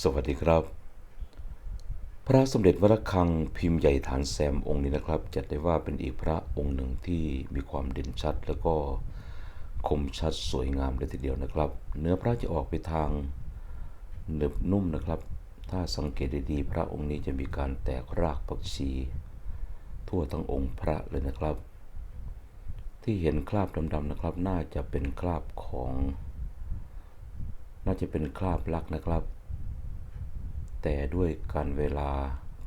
สวัสดีครับ พระสมเด็จวระฆังพิมพ์ใหญ่ฐานแซมองค์นี้นะครับ จัดได้ว่าเป็นอีกพระองค์หนึ่งที่มีความเด่นชัด แล้วก็คมชัดสวยงามเลยทีเดียวนะครับ เนื้อพระจะออกไปทางหนึบนุ่มนะครับ ถ้าสังเกตดีๆพระองค์นี้จะมีการแตกรากผักชี ทั่วทั้งองค์พระเลยนะครับ ที่เห็นคราบดำๆนะครับ น่าจะเป็นคราบของ น่าจะเป็นคราบลักนะครับ แต่ด้วยการเวลา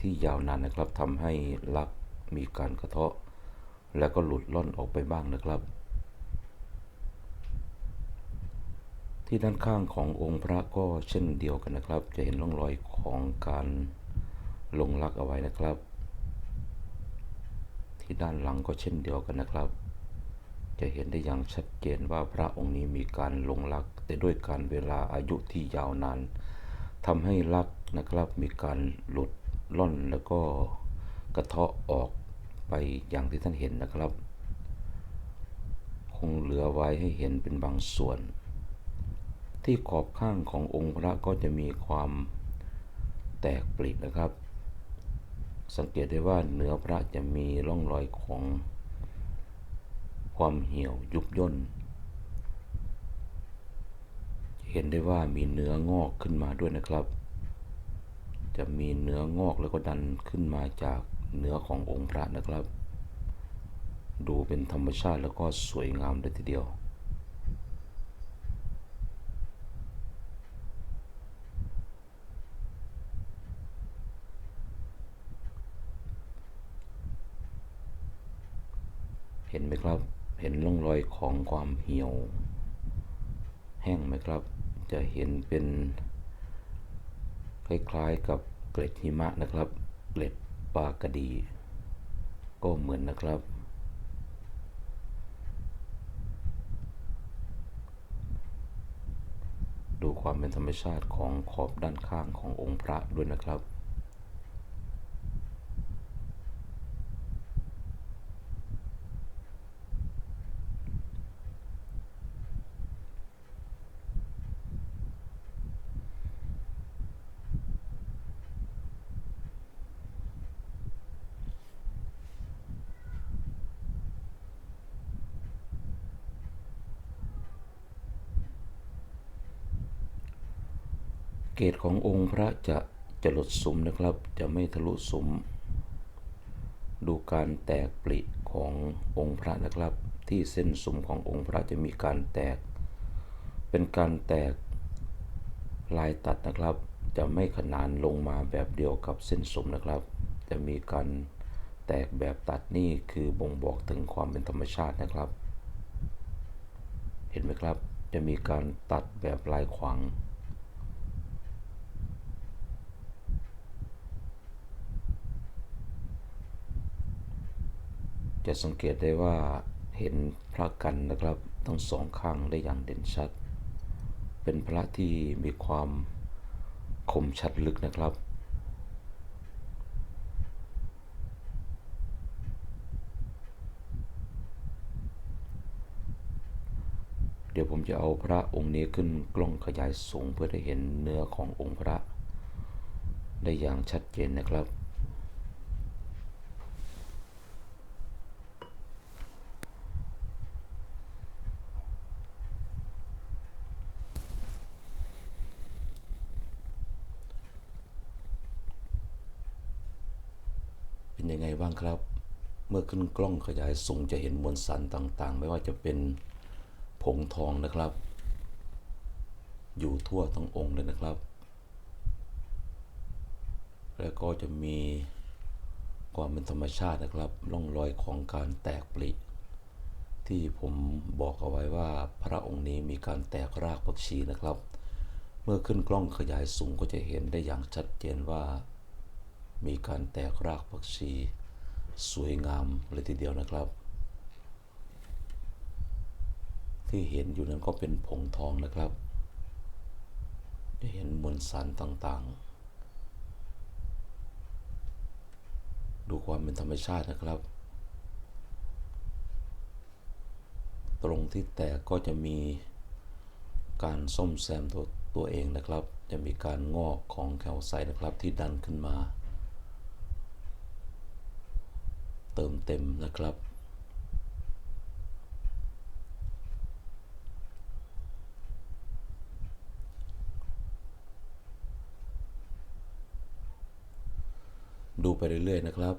ที่ยาวนานนะครับทำให้ลักมีการกระเทาะ แล้วก็หลุดล่อนออกไปบ้างนะครับ ที่ด้านข้างขององค์พระก็เช่นเดียวกันนะครับ จะเห็นร่องรอยของการลงลักเอาไว้นะครับ ที่ด้านหลังก็เช่นเดียวกันนะครับ จะเห็นได้อย่างชัดเจนว่าพระองค์นี้มีการลงลัก แต่ด้วยการเวลาอายุที่ยาวนานทำให้ลัก นะครับ มีการหลุดล่อนแล้วก็กระเทาะออกไปอย่างที่ท่านเห็นนะครับ คงเหลือไว้ให้เห็นเป็นบางส่วน ที่ขอบข้างขององค์พระก็จะมีความแตกปลีกนะครับ สังเกตได้ว่าเหนือพระจะมีร่องรอยของความเหี่ยวยุบย่น เห็นได้ว่ามีเนื้องอกขึ้นมาด้วยนะครับ จะมีเนื้องอกแล้วก็ดันขึ้นมาจากเนื้อขององค์พระนะครับ ดูเป็นธรรมชาติแล้วก็สวยงามเลยทีเดียวเห็นไหมครับ เห็นร่องรอยของความเหี่ยว แห้งไหมครับ จะเห็นเป็น คล้ายๆกับเกล็ดหิมะนะครับ เกล็ดปลากระดี ก็เหมือนนะครับ ดูความเป็นธรรมชาติของขอบด้านข้างขององค์พระด้วยนะครับ เกตขององค์พระจะจะหลดสุมนะครับ จะไม่ทะลุสุม ดูการแตกปลิขององค์พระนะครับ ที่เส้นสุมขององค์พระจะมีการแตก เป็นการแตกลายตัดนะครับ จะไม่ขนานลงมาแบบเดียวกับเส้นสุมนะครับ จะมีการแตกแบบตัดนี่คือบ่งบอกถึงความเป็นธรรมชาตินะครับ เห็นไหมครับ จะมีการตัดแบบลายขวาง จะสังเกตได้ว่าเห็นพระกันนะครับทั้งสองข้างได้อย่างเด่นชัด เป็นพระที่มีความคมชัดลึกนะครับ เดี๋ยวผมจะเอาพระองค์นี้ขึ้นกล้องขยายสูงเพื่อได้เห็นเนื้อขององค์พระ ได้อย่างชัดเจนนะครับ เป็นยังไงบ้างครับ เมื่อ ขึ้นกล้องขยายสูงจะเห็นมวลสารต่างๆ ไม่ว่าจะเป็นผงทองนะครับ อยู่ทั่วทั้งองค์เลยนะครับ แล้วก็จะมีความเป็นธรรมชาตินะครับร่องรอยของการแตกปลีที่ผมบอกเอาไว้ว่าพระองค์นี้มีการแตกรากผักชีนะครับ เมื่อขึ้นกล้องขยายสูงก็จะเห็นได้อย่างชัดเจนว่า มีการแตกรากผักชี สวยงามเลยทีเดียวนะครับ ที่เห็นอยู่นั้นก็เป็นผงทองนะครับจะเห็นมวลสารต่างๆ ดูความเป็นธรรมชาตินะครับ ตรงที่แตกก็จะมีการซ่อมแซมตัวตัวเองนะครับ จะมีการงอกของแคลไซต์นะครับที่ดันขึ้นมา เติมเต็มนะครับ ดูไปเรื่อยๆนะครับ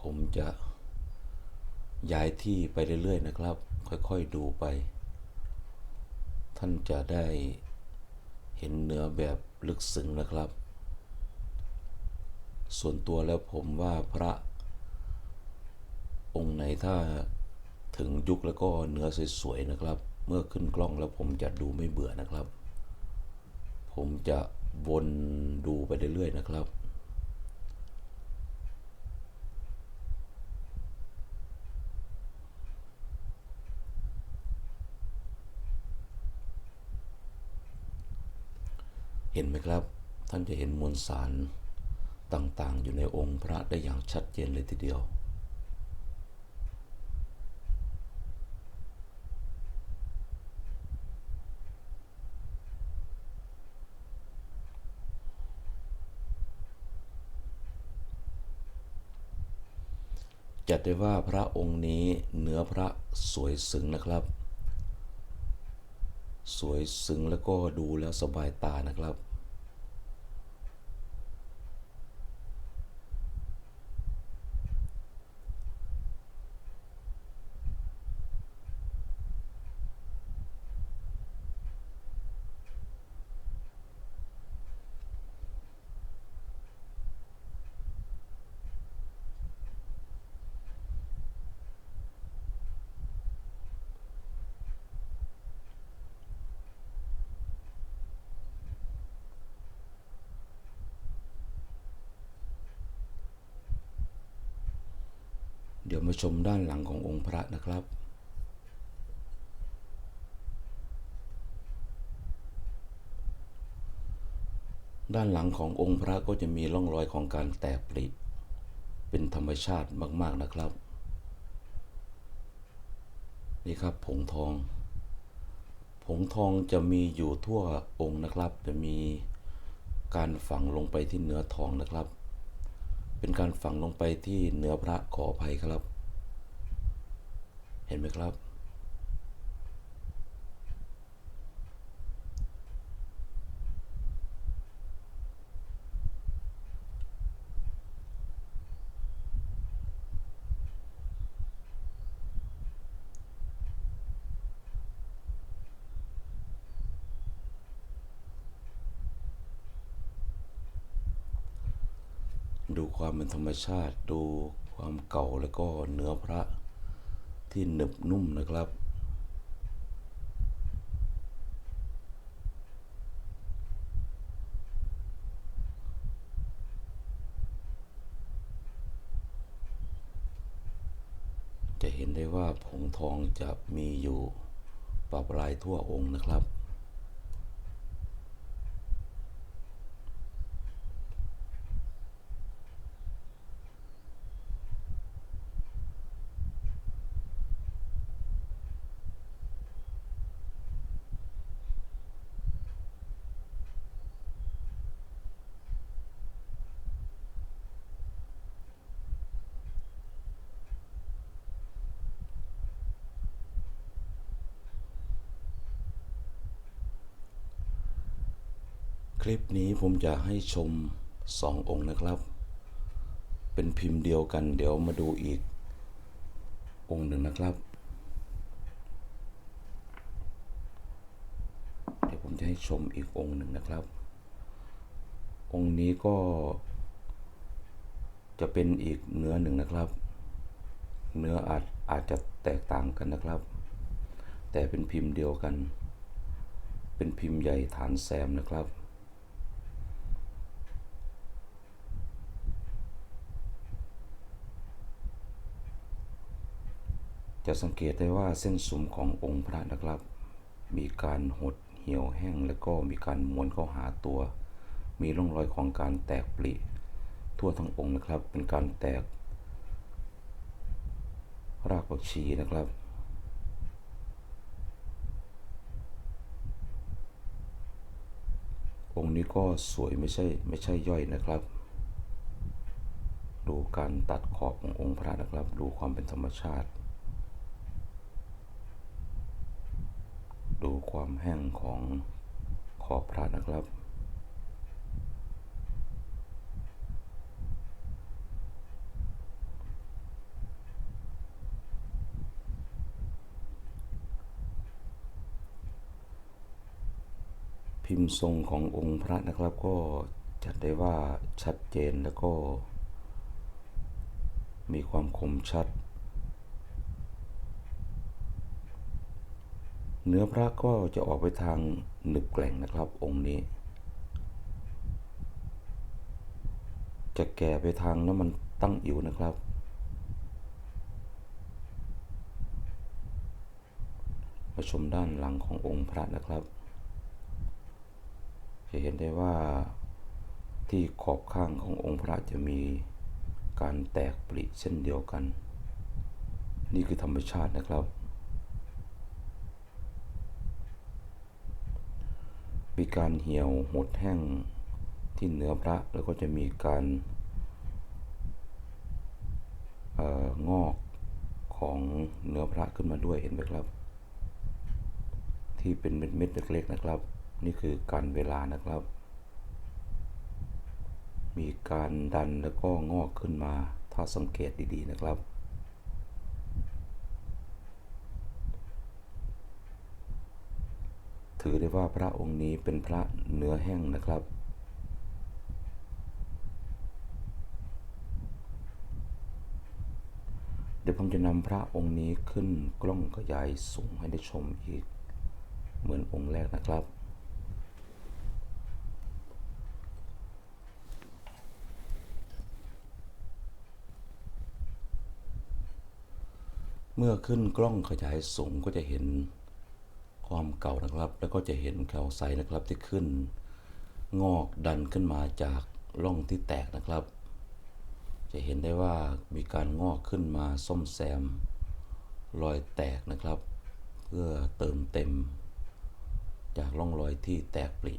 ผมจะย้ายที่ไปเรื่อยๆนะครับ ค่อยๆดูไป ท่านจะได้เห็นเนื้อแบบลึกซึ้งนะครับ ส่วนตัวแล้วผมว่าพระ องค์ไหนถ้าถึงยุคแล้วก็เนื้อสวยๆนะครับ เมื่อขึ้นกล้องแล้วผมจะดูไม่เบื่อนะครับ ผมจะวนดูไปเรื่อยๆนะครับเห็นไหมครับ ท่านจะเห็นมวลสารต่างๆ อยู่ในองค์พระได้อย่างชัดเจนเลยทีเดียว จัดได้ว่าพระองค์นี้เนื้อพระสวยซึ้งนะครับ สวยซึ้งแล้วก็ดูแล้วสบายตานะครับ เดี๋ยวมาชมด้านหลังขององค์พระนะครับ ด้านหลังขององค์พระก็จะมีร่องรอยของการแตกปริเป็นธรรมชาติมาก ๆนะครับ นี่ครับผงทอง ผงทองจะมีอยู่ทั่วองค์นะครับ จะมีการฝังลงไปที่เนื้อทองนะครับ เป็นการฝังลงไปที่เนื้อพระขออภัยครับ เห็นไหมครับ ดู ความเป็นธรรมชาติดูความเก่าแล้วก็เนื้อพระที่หนึบนุ่มนะครับ จะเห็นได้ว่าผงทองจะมีอยู่ปรับรายทั่วองค์นะครับ ลิปนี้ผมจะให้ชมสององค์นะครับ เป็นพิมพ์เดียวกัน เดี๋ยวมาดูอีก องค์หนึ่งนะครับ เดี๋ยวผมจะให้ชมอีกองค์หนึ่งนะครับ องค์นี้ก็ จะเป็นอีกเนื้อหนึ่งนะครับ เนื้ออาจอาจจะแตกต่างกันนะครับ แต่เป็นพิมพ์เดียวกัน เป็นพิมพ์ใหญ่ฐานแซมนะครับ จะสังเกตได้ว่าเส้นสุมขององค์พระนะครับ มีการหดเหี่ยวแห้งแล้วก็มีการม้วนเข้าหาตัว มีร่องรอยของการแตกปริทั่วทั้งองค์นะครับ เป็นการแตก รากผักชีนะครับองค์นี้ก็สวยไม่ใช่ไม่ใช่ย่อยนะครับ ดูการตัดขอบขององค์พระนะครับ ดูความเป็นธรรมชาติ ดูความแห้งของขอบพระนะครับ พิมพ์ทรงขององค์พระนะครับก็จัดได้ว่าชัดเจนแล้วก็ มีความคมชัด เนื้อพระก็จะออกไปทางหนึบแกล่งนะครับ องค์นี้ จะแก่ไปทางน้ำมันตั้งอิ๋วนะครับ มาชมด้านหลังขององค์พระนะครับ จะเห็นได้ว่าที่ขอบข้างขององค์พระจะมีการแตกปริเช่นเดียวกัน นี่คือธรรมชาตินะครับ มีการเหี่ยวหดแห้งที่เนื้อพระแล้วก็จะมีการอ่องอกของเนื้อพระขึ้นมาด้วยเห็นไหมครับ ที่เป็นเม็ดเล็กๆนะครับ นี่คือการเวลานะครับ มีการดันแล้วก็งอกขึ้นมาถ้าสังเกตดีๆนะครับ ถือได้ว่าพระองค์นี้เป็นพระเนื้อแห้งนะครับ เดี๋ยวผมจะนำพระองค์นี้ขึ้นกล้องขยายสูงให้ได้ชมอีก เหมือนองค์แรกนะครับเมื่อขึ้นกล้องขยายสูงก็จะเห็น ความเก่านะครับ แล้วก็จะเห็นแคลไซต์นะครับที่ขึ้น งอกดันขึ้นมาจากร่องที่แตกนะครับ จะเห็นได้ว่ามีการงอกขึ้นมาซ่อมแซมรอยแตกนะครับ เพื่อเติมเต็ม จากร่องรอยที่แตกปริ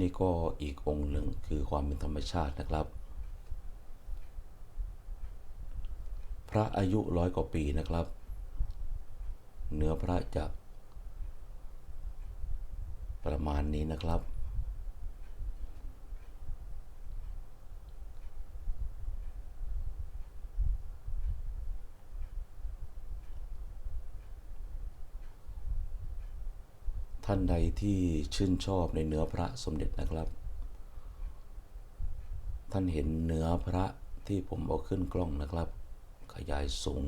นี่ก็อีกองค์หนึ่งคือความเป็นธรรมชาตินะครับ พระอายุร้อยกว่าปีนะครับ เนื้อพระจะ ประมาณนี้นะครับ ท่านใดที่ชื่นชอบในเนื้อพระสมเด็จนะครับ ท่านเห็นเนื้อพระที่ผมเอาขึ้นกล้องนะครับ ขยายสูง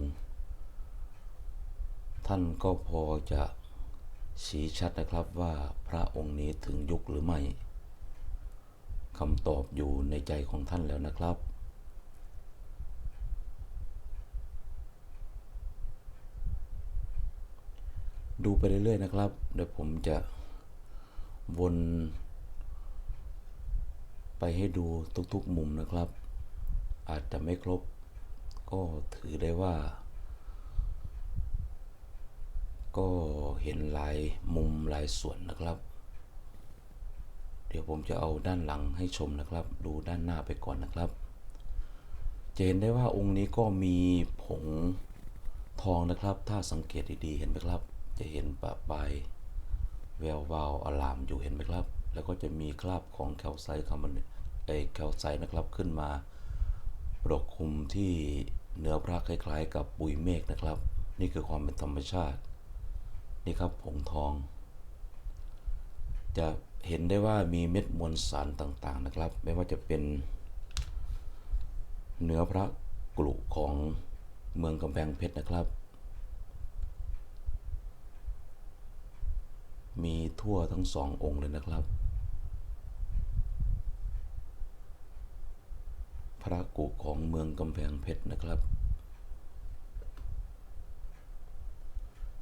ท่านก็พอจะ ชี้ชัดนะครับว่าพระองค์นี้ถึงยุคหรือไม่คำตอบอยู่ในใจของท่านแล้วนะครับ ดูไปเรื่อยๆนะครับ เดี๋ยวผมจะวน ไปให้ดูทุกๆมุมนะครับ อาจจะไม่ครบ ก็ถือได้ว่า ก็เห็นหลายมุมหลายส่วนนะครับ เดี๋ยวผมจะเอาด้านหลังให้ชมนะครับ ดูด้านหน้าไปก่อนนะครับจะเห็นได้ว่าองค์นี้ก็มีผงทองนะครับ ถ้าสังเกตดีๆเห็นไหมครับ จะเห็นปะปลายแวววาวอลามอยู่เห็นไหมครับ แล้วก็จะมีคราบของแคลไซต์คาร์บอนเออแคลไซต์นะครับขึ้นมาปกคลุมที่เนื้อพระคล้ายๆ กับปุยเมฆนะครับ นี่คือความเป็นธรรมชาติ นี่ครับผงทอง จะเห็นได้ว่ามีเม็ดมวลสารต่างๆนะครับ ไม่ว่าจะเป็นเนื้อพระกลุของเมืองกำแพงเพชรนะครับ มีทั่วทั้งสององค์เลยนะครับ พระกุของเมืองกำแพงเพชรนะครับ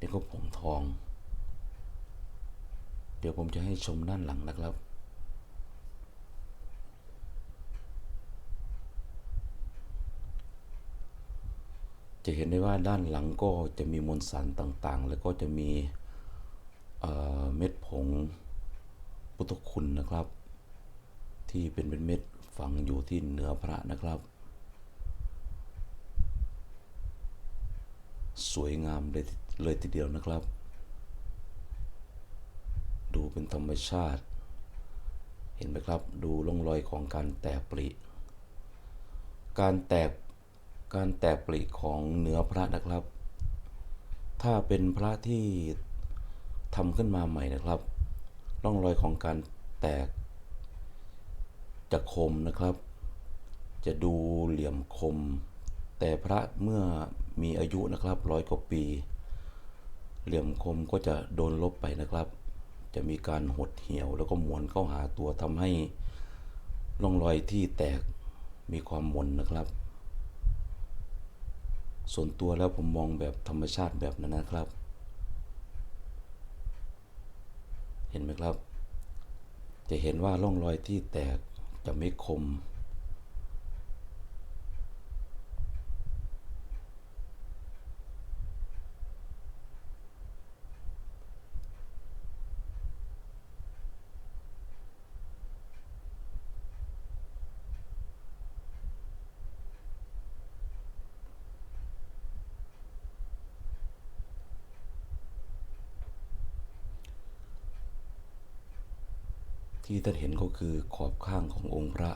นี่ก็ผงทอง เดี๋ยวผมจะให้ชมด้านหลังนะครับจะเห็นได้ว่าด้านหลังก็จะมีมวลสารต่างๆ แล้วก็จะมีเเม็ดผงพุทธคุณนะครับ ที่เป็นเป็นเม็ดฝังอยู่ที่เหนือพระนะครับ สวยงามเลย เลยทีเดียวนะครับ ดูเป็นธรรมชาติ เห็นไหมครับ ดูร่องรอยของการแตกปริ การแตก การแตกปริของเนื้อพระนะครับ ถ้าเป็นพระที่ทำขึ้นมาใหม่นะครับ ร่องรอยของการแตกจะคมนะครับ จะดูเหลี่ยมคม แต่พระเมื่อมีอายุนะครับร้อยกว่าปี เหลี่ยมคมก็จะโดนลบไปนะครับ จะมีการหดเหี่ยวแล้วก็หมวนเข้าหาตัวทำให้ร่องรอยที่แตกมีความหมนนะครับ ส่วนตัวแล้วผมมองแบบธรรมชาติแบบนั้นนะครับ เห็นไหมครับ จะเห็นว่าร่องรอยที่แตกจะไม่คม ที่ท่านเห็นก็คือขอบข้างขององค์พระ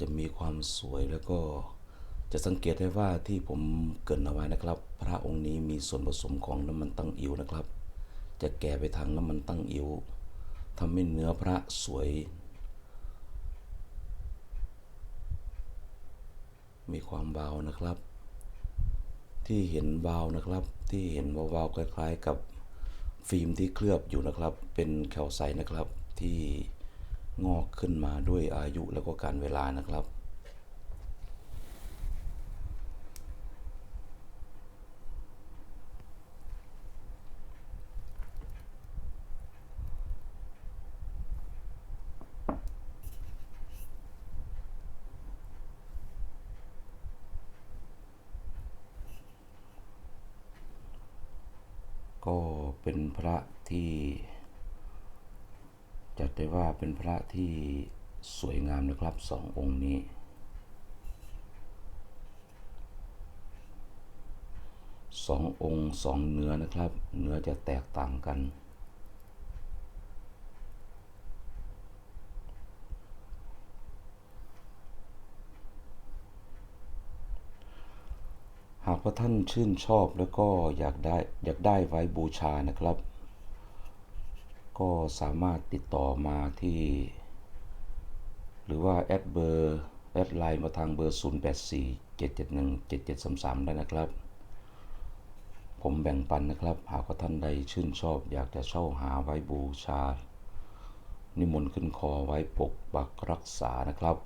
จะมีความสวยแล้วก็จะสังเกตได้ว่าที่ผมเกินเอาไว้นะครับ พระองค์นี้มีส่วนผสมของน้ำมันตั้งอิ๋วนะครับ จะแก่ไปทางน้ำมันตั้งอิ๋วทำให้เนื้อพระสวย มีความวานะครับ ที่เห็นวานะครับ ที่เห็นวาๆคล้ายๆกับฟิล์มที่เคลือบอยู่นะครับ เป็นแคลไซต์นะครับ ที่งอกขึ้นมาด้วยอายุแล้วก็การเวลานะครับ ก็เป็นพระที่ จัดได้ว่าเป็นพระที่สวยงามนะครับสององค์นี้ สององค์สองเนื้อนะครับ เนื้อจะแตกต่างกัน หากว่าท่านชื่นชอบแล้วก็อยากได้อยากได้ไว้บูชานะครับ ก็สามารถติดต่อมาที่ หรือว่าแอดเบอร์แอดไลน์มาทางเบอร์ 084 771 7733 ได้นะครับ ผมแบ่งปันนะครับ หากว่าท่านใดชื่นชอบอยากจะเช่าหาไว้บูชา นิมนต์ขึ้นคอไว้ปกปักรักษานะครับ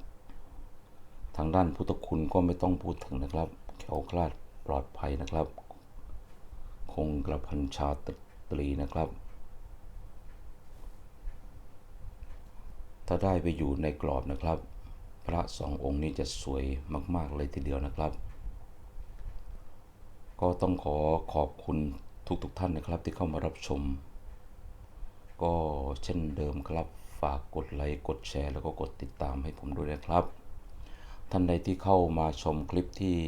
ทางด้านพุทธคุณก็ไม่ต้องพูดถึงนะครับแขวคลาดปลอดภัยนะครับ คงกระพันชาตรีนะครับ ถ้าได้ไปอยู่ในกรอบนะครับ พระสององค์นี้จะสวยมาก ๆ เลยทีเดียวนะครับ ก็ต้องขอขอบคุณทุกๆทท่านนะครับที่เข้ามารับชม ก็เช่นเดิมครับ ฝากกดไลค์กดแชร์แล้วก็กดติดตามให้ผมด้วยนะครับ ท่านใดที่เข้ามาชมคลิปที่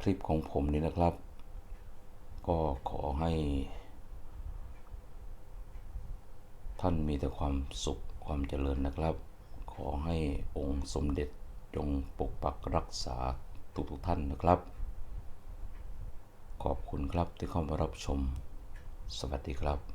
คลิปของผมนี้นะครับ ก็ขอให้ ท่านมีแต่ความสุขความเจริญนะครับ ขอให้องค์สมเด็จจงปกปักรักษาทุกทุกท่านนะครับ ขอบคุณครับที่เข้ามารับชม สวัสดีครับ